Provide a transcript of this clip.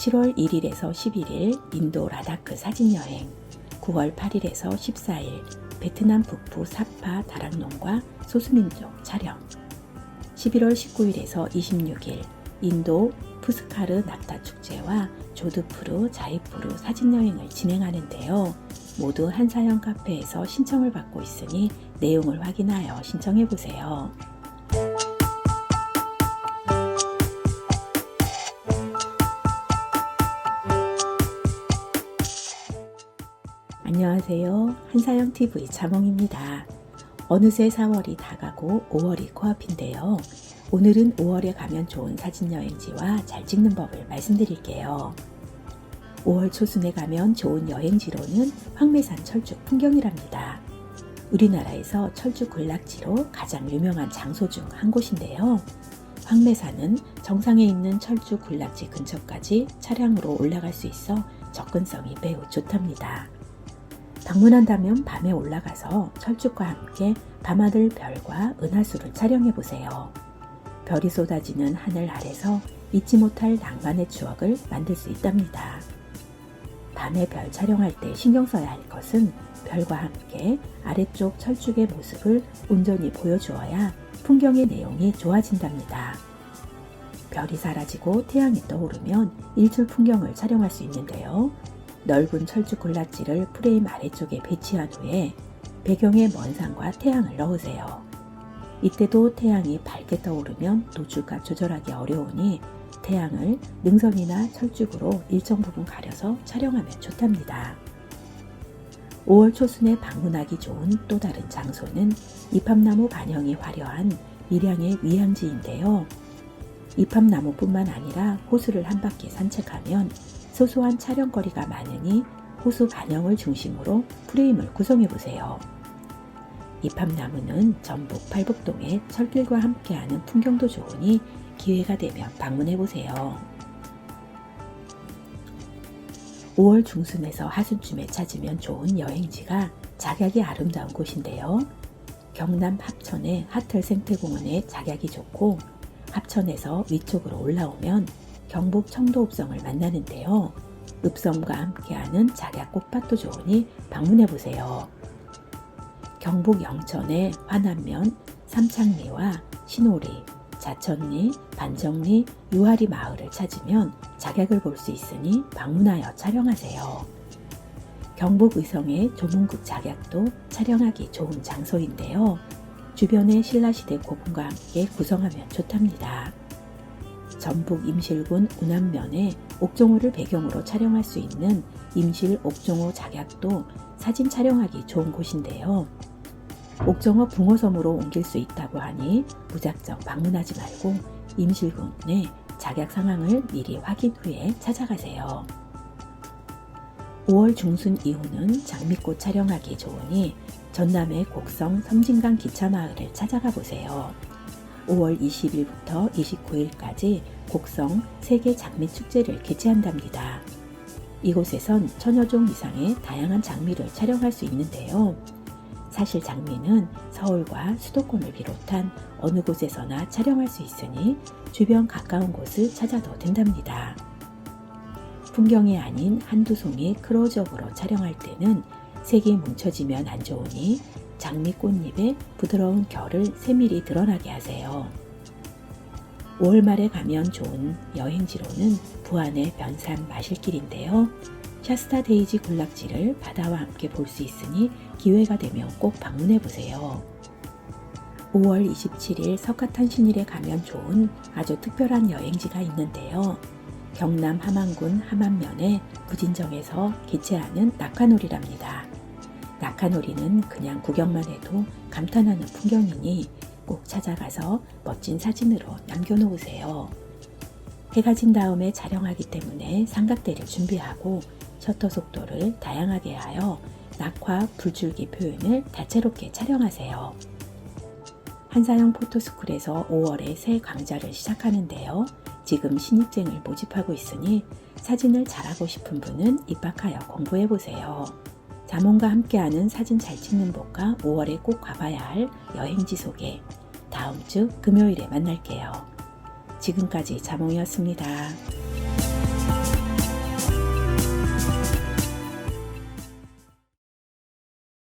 7월 1일에서 11일 인도 라다크 사진 여행, 9월 8일에서 14일 베트남 북부 사파 다락농과 소수민족 촬영, 11월 19일에서 26일 인도 푸스카르 낙타 축제와 조드푸르 자이푸르 사진 여행을 진행하는데요. 모두 한사형 카페에서 신청을 받고 있으니 내용을 확인하여 신청해 보세요. 안녕하세요. 한사형 TV 자몽입니다. 어느새 4월이 다가고 5월이 코앞인데요. 오늘은 5월에 가면 좋은 사진 여행지와 잘 찍는 법을 말씀드릴게요. 5월 초순에 가면 좋은 여행지로는 황매산 철쭉 풍경이랍니다. 우리나라에서 철쭉 군락지로 가장 유명한 장소 중 한 곳인데요. 황매산은 정상에 있는 철쭉 군락지 근처까지 차량으로 올라갈 수 있어 접근성이 매우 좋답니다. 방문한다면 밤에 올라가서 철쭉과 함께 밤하늘 별과 은하수를 촬영해 보세요. 별이 쏟아지는 하늘 아래서 잊지 못할 낭만의 추억을 만들 수 있답니다. 밤에 별 촬영할 때 신경 써야 할 것은 별과 함께 아래쪽 철쭉의 모습을 온전히 보여주어야 풍경의 내용이 좋아진답니다. 별이 사라지고 태양이 떠오르면 일출 풍경을 촬영할 수 있는데요. 넓은 철쭉 군락지를 프레임 아래쪽에 배치한 후에 배경에 먼 산과 태양을 넣으세요. 이때도 태양이 밝게 떠오르면 노출과 조절하기 어려우니 태양을 능선이나 철쭉으로 일정 부분 가려서 촬영하면 좋답니다. 5월 초순에 방문하기 좋은 또 다른 장소는 이팝나무 반영이 화려한 밀양의 위양지인데요. 이팝나무뿐만 아니라 호수를 한 바퀴 산책하면 소소한 촬영거리가 많으니 호수 반영을 중심으로 프레임을 구성해 보세요. 이팝나무는 전북 팔북동의 철길과 함께하는 풍경도 좋으니 기회가 되면 방문해 보세요. 5월 중순에서 하순쯤에 찾으면 좋은 여행지가 작약이 아름다운 곳인데요. 경남 합천의 하틀 생태공원에 작약이 좋고 합천에서 위쪽으로 올라오면 경북 청도읍성을 만나는데요. 읍성과 함께하는 작약 꽃밭도 좋으니 방문해 보세요. 경북 영천의 화남면, 삼창리와 신오리, 자천리, 반정리, 유아리 마을을 찾으면 작약을 볼 수 있으니 방문하여 촬영하세요. 경북 의성의 조문국 작약도 촬영하기 좋은 장소인데요. 주변의 신라시대 고분과 함께 구성하면 좋답니다. 전북 임실군 운암면에 옥종호를 배경으로 촬영할 수 있는 임실 옥종호 작약도 사진 촬영하기 좋은 곳인데요. 옥정호 붕어섬으로 옮길 수 있다고 하니 무작정 방문하지 말고 임실군의 작약 상황을 미리 확인 후에 찾아가세요. 5월 중순 이후는 장미꽃 촬영하기 좋으니 전남의 곡성 섬진강 기차마을을 찾아가 보세요. 5월 20일부터 29일까지 곡성 세계 장미 축제를 개최한답니다. 이곳에선 천여 종 이상의 다양한 장미를 촬영할 수 있는데요. 사실 장미는 서울과 수도권을 비롯한 어느 곳에서나 촬영할 수 있으니 주변 가까운 곳을 찾아도 된답니다. 풍경이 아닌 한두 송이 크로즈업으로 촬영할 때는 색이 뭉쳐지면 안 좋으니 장미 꽃잎에 부드러운 결을 세밀히 드러나게 하세요. 5월 말에 가면 좋은 여행지로는 부안의 변산 마실길인데요. 샤스타 데이지 군락지를 바다와 함께 볼 수 있으니 기회가 되면 꼭 방문해 보세요. 5월 27일 석가탄신일에 가면 좋은 아주 특별한 여행지가 있는데요. 경남 함안군 함안면에 부진정에서 개최하는 낙하놀이랍니다. 낙하놀이는 그냥 구경만 해도 감탄하는 풍경이니 꼭 찾아가서 멋진 사진으로 남겨놓으세요. 해가 진 다음에 촬영하기 때문에 삼각대를 준비하고 셔터 속도를 다양하게 하여 낙화 불줄기 표현을 다채롭게 촬영하세요. 한사형 포토스쿨에서 5월에 새 강좌를 시작하는데요. 지금 신입생을 모집하고 있으니 사진을 잘하고 싶은 분은 입학하여 공부해 보세요. 자몽과 함께하는 사진 잘 찍는 법과 5월에 꼭 가봐야 할 여행지 소개. 다음 주 금요일에 만날게요. 지금까지 자몽이었습니다.